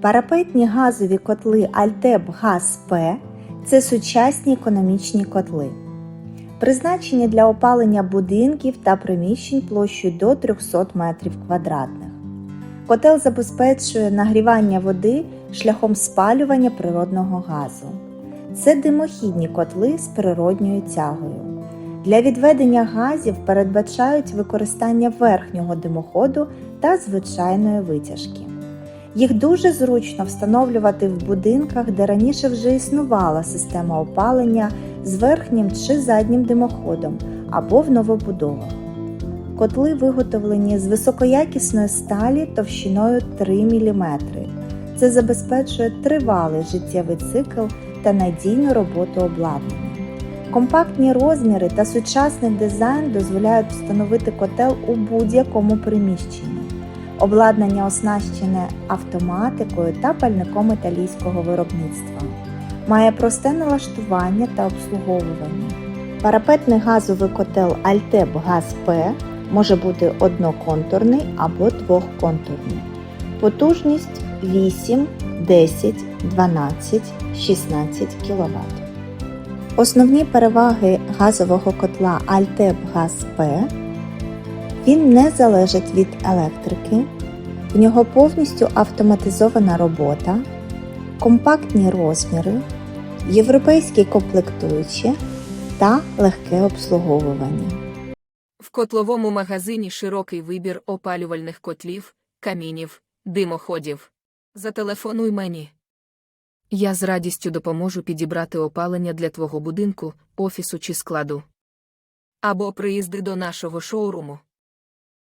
Парапетні газові котли Альтеб Газ П це сучасні економічні котли, призначені для опалення будинків та приміщень площею до 300 метрів квадратних. Котел забезпечує нагрівання води шляхом спалювання природного газу. Це димохідні котли з природньою тягою. Для відведення газів передбачають використання верхнього димоходу та звичайної витяжки. Їх дуже зручно встановлювати в будинках, де раніше вже існувала система опалення з верхнім чи заднім димоходом або в новобудовах. Котли виготовлені з високоякісної сталі товщиною 3 мм. Це забезпечує тривалий життєвий цикл та надійну роботу обладнання. Компактні розміри та сучасний дизайн дозволяють встановити котел у будь-якому приміщенні. Обладнання оснащене автоматикою та пальником італійського виробництва. Має просте налаштування та обслуговування. Парапетний газовий котел Альтеб Газ П може бути одноконтурний або двохконтурний. Потужність 8, 10, 12, 16 кВт. Основні переваги газового котла Альтеб Газ П він не залежить від електрики, в нього повністю автоматизована робота, компактні розміри, європейські комплектуючі та легке обслуговування. В котловому магазині широкий вибір опалювальних котлів, камінів, димоходів. Зателефонуй мені. Я з радістю допоможу підібрати опалення для твого будинку, офісу чи складу. Або приїзди до нашого шоуруму.